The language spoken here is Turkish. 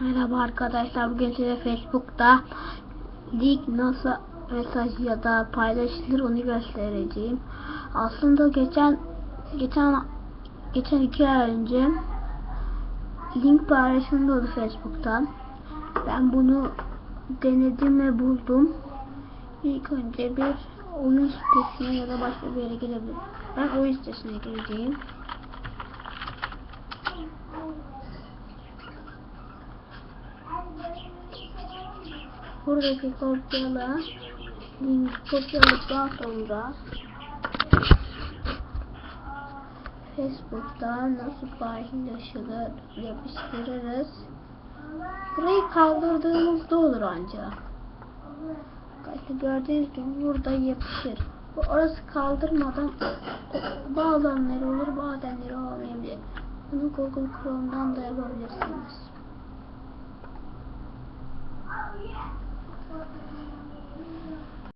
Merhaba arkadaşlar. Bugün size Facebook'ta lig nasıl mesaj ya da paylaşılır onu göstereceğim. Aslında geçen geçen geçen iki ay önce link paylaşımında oldu Facebook'ta. Ben bunu denedim ve buldum. İlk önce bir oyun sitesine ya da başka bir yere girebilirim. Ben oyun sitesine gireceğim. Buradaki kopyala kopyaladıktan sonra Facebook'ta nasıl paylaşılır yapıştırırız. Burayı kaldırdığımızda olur ancak. İşte gördüğünüz gibi burada yapışır. Bu orası kaldırmadan bazenleri olur bazenleri olmayabilir. Bunu Google Chrome'dan da yapabilirsiniz.